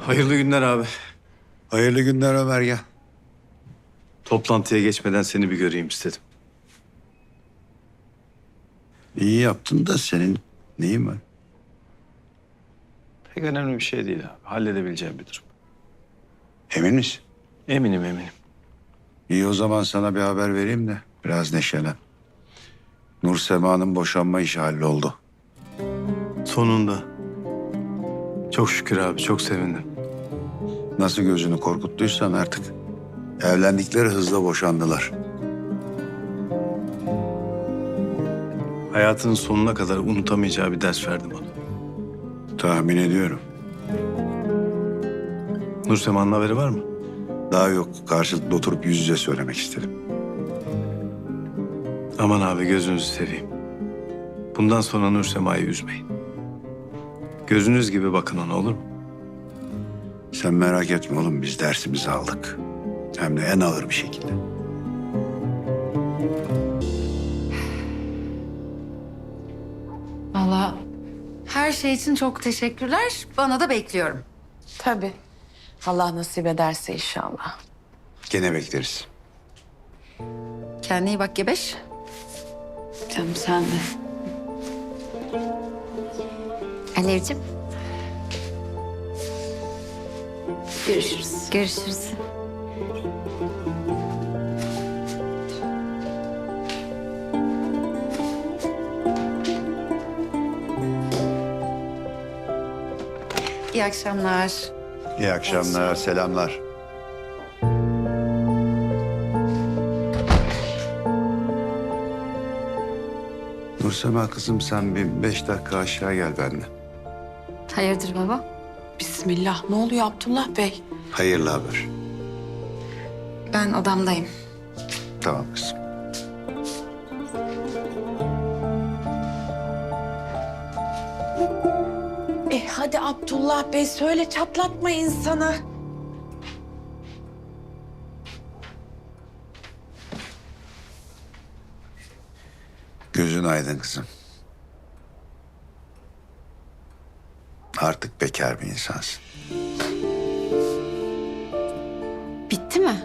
Hayırlı günler abi. Hayırlı günler Ömer gel. Toplantıya geçmeden seni bir göreyim istedim. İyi yaptın da senin neyin var? Pek önemli bir şey değil abi. Halledebileceğim bir durum. Emin misin? Eminim eminim. İyi o zaman sana bir haber vereyim de biraz neşelen. Nur Sema'nın boşanma işi halloldu. Sonunda. Çok şükür abi çok sevindim. Nasıl gözünü korkuttuysan artık. Evlendikleri hızla boşandılar. Hayatının sonuna kadar unutamayacağı bir ders verdim ona. Tahmin ediyorum. Nursema'nın haberi var mı? Daha yok karşılıklı oturup yüz yüze söylemek istedim. Aman abi gözünüzü seveyim. Bundan sonra Nursema'yı üzmeyin. Gözünüz gibi bakın ona olur mu? Sen merak etme oğlum biz dersimizi aldık. Hem de en ağır bir şekilde. Valla her şey için çok teşekkürler. Bana da bekliyorum. Tabii. Allah nasip ederse inşallah. Gene bekleriz. Kendine iyi bak Gebeş. Canım sen de. Alevcim. Görüşürüz. Görüşürüz. İyi akşamlar. İyi akşamlar, selamlar. Nursema kızım sen bir beş dakika aşağı gel benimle. Hayırdır baba? Bismillah. Ne oluyor Abdullah Bey? Hayırlı haber. Ben odamdayım. Tamam kızım. E hadi Abdullah Bey söyle çatlatma insanı. Gözün aydın kızım. Artık bekar bir insansın. Bitti mi?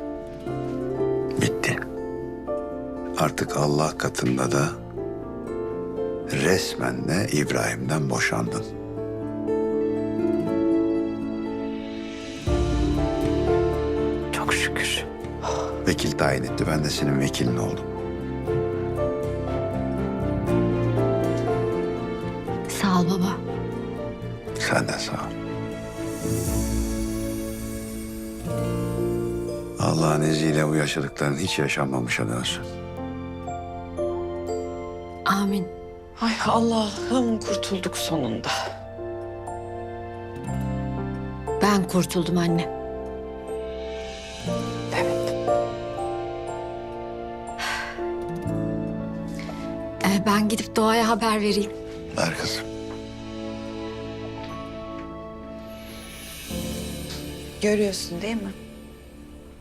Bitti. Artık Allah katında da resmen de İbrahim'den boşandın. Çok şükür. Vekil tayin etti. Ben de senin vekilin oldum. Sağ ol baba. Sen de sağ ol. Allah'ın izniyle bu yaşadıkların hiç yaşanmamışa dönsün. Amin. Ay Allah'ım kurtulduk sonunda. Ben kurtuldum anne. Evet. Ee, ben gidip Doğa'ya haber vereyim. Ver kızım. Görüyorsun değil mi?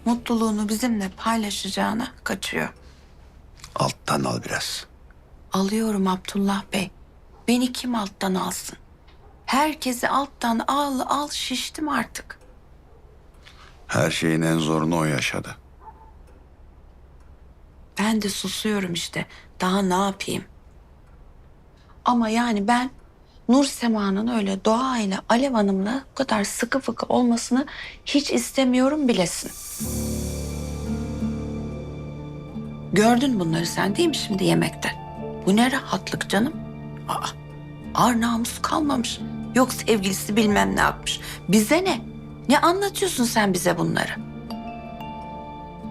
Mutluluğunu bizimle paylaşacağına kaçıyor. Alttan al biraz. Alıyorum Abdullah Bey. Beni kim alttan alsın? Herkesi alttan al al şiştim artık. Her şeyin en zorunu o yaşadı. Ben de susuyorum işte. Daha ne yapayım? Ama yani ben Nur Sema'nın öyle Doğa ile Alev Hanım'la bu kadar sıkı fıkı olmasını hiç istemiyorum bilesin. Gördün bunları sen değil mi şimdi yemekte? Bu ne rahatlık canım? Aa, ar namus kalmamış. Yok sevgilisi bilmem ne yapmış. Bize ne? Ne anlatıyorsun sen bize bunları?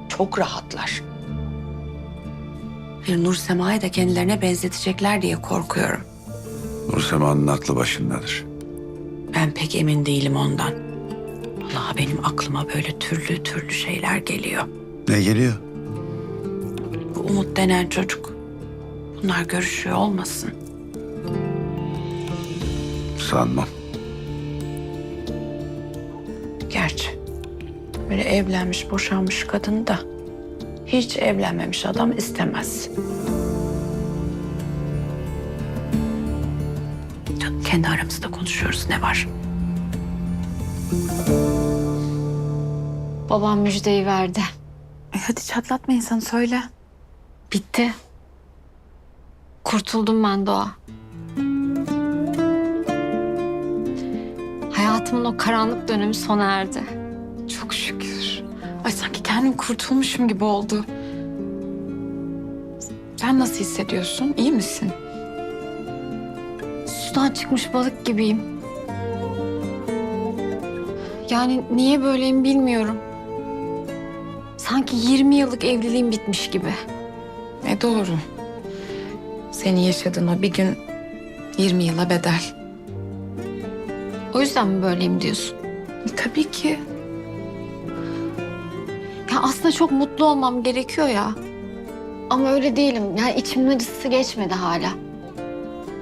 Çok rahatlar. Bir Nur Sema'yı da kendilerine benzetecekler diye korkuyorum. Nursema'nın aklı başındadır. Ben pek emin değilim ondan. Allah benim aklıma böyle türlü türlü şeyler geliyor. Ne geliyor? Bu Umut denen çocuk. Bunlar görüşüyor olmasın. Sanmam. Gerçi böyle evlenmiş boşanmış kadın da hiç evlenmemiş adam istemez. Kendi aramızda konuşuyoruz ne var? Babam müjdeyi verdi. E hadi çatlatma insanı söyle. Bitti. Kurtuldum ben Doğa. Hayatımın o karanlık dönemi sona erdi. Çok şükür. Ay sanki kendim kurtulmuşum gibi oldu. Sen nasıl hissediyorsun? İyi misin? Sudan çıkmış balık gibiyim. Yani niye böyleyim bilmiyorum. Sanki 20 yıllık evliliğim bitmiş gibi. E doğru. Senin yaşadığın o bir gün 20 yıla bedel. O yüzden mi böyleyim diyorsun? E, tabii ki. Ya aslında çok mutlu olmam gerekiyor ya. Ama öyle değilim. Yani içimin acısı geçmedi hala.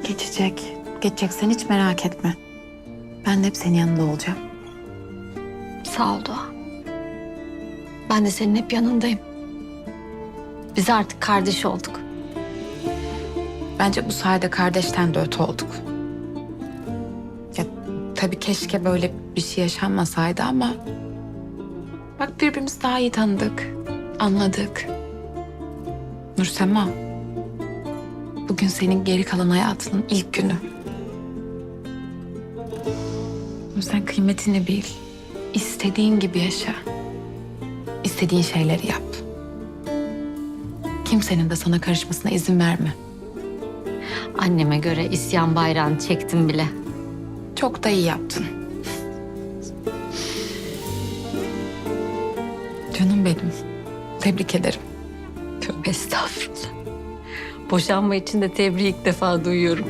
Geçecek. Geçecek sen hiç merak etme. Ben de hep senin yanında olacağım. Sağ ol Doğa. Ben de senin hep yanındayım. Biz artık kardeş olduk. Bence bu sayede kardeşten de öte olduk. Ya tabii keşke böyle bir şey yaşanmasaydı ama... Bak birbirimizi daha iyi tanıdık, anladık. Nursema, bugün senin geri kalan hayatının ilk günü. O yüzden kıymetini bil. İstediğin gibi yaşa. İstediğin şeyleri yap. Kimsenin de sana karışmasına izin verme. Anneme göre isyan bayrağını çektim bile. Çok da iyi yaptın. Canım benim. Tebrik ederim. Tövbe estağfurullah. Boşanma için de tebriği ilk defa duyuyorum.